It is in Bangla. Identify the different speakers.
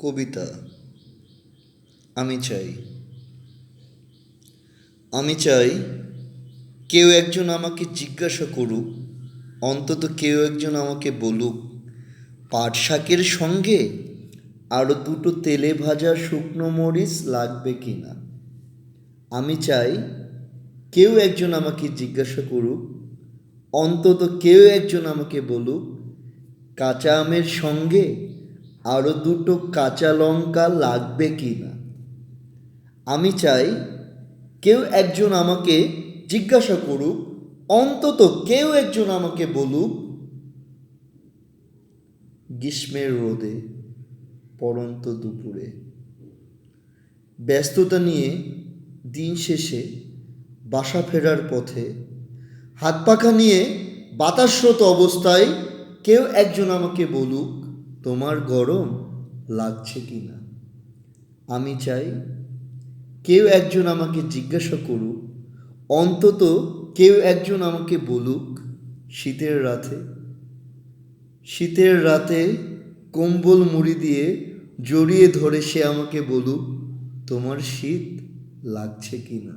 Speaker 1: কবিতা, আমি চাই। আমি চাই কেউ একজন আমাকে জিজ্ঞাসা করুক, অন্তত কেউ একজন আমাকে বলুক পাট শাকের সঙ্গে আরও দুটো তেলে ভাজা শুকনো মরিচ লাগবে কি না আমি চাই কেউ একজন আমাকে জিজ্ঞাসা করুক, অন্তত কেউ একজন আমাকে বলুক, কাঁচা আমের সঙ্গে আরও দুটো কাঁচা লঙ্কা লাগবে কি না? আমি চাই কেউ একজন আমাকে জিজ্ঞাসা করুক, অন্তত কেউ একজন আমাকে বলুক। গ্রীষ্মের রোদে পরন্ত দুপুরে। ব্যস্ততা নিয়ে দিন শেষে বাসা ফেরার পথে। হাত পাখা নিয়ে বাতাসরত অবস্থায় কেউ একজন আমাকে বলুক। তোমার গরম লাগছে কি না? আমি চাই কেউ একজন আমাকে জিজ্ঞাসা করুক, অন্তত কেউ একজন আমাকে বলুক, শীতের রাতে। শীতের রাতে কম্বল মুড়ি দিয়ে জড়িয়ে ধরে সে আমাকে বলুক, তোমার শীত লাগছে কি না?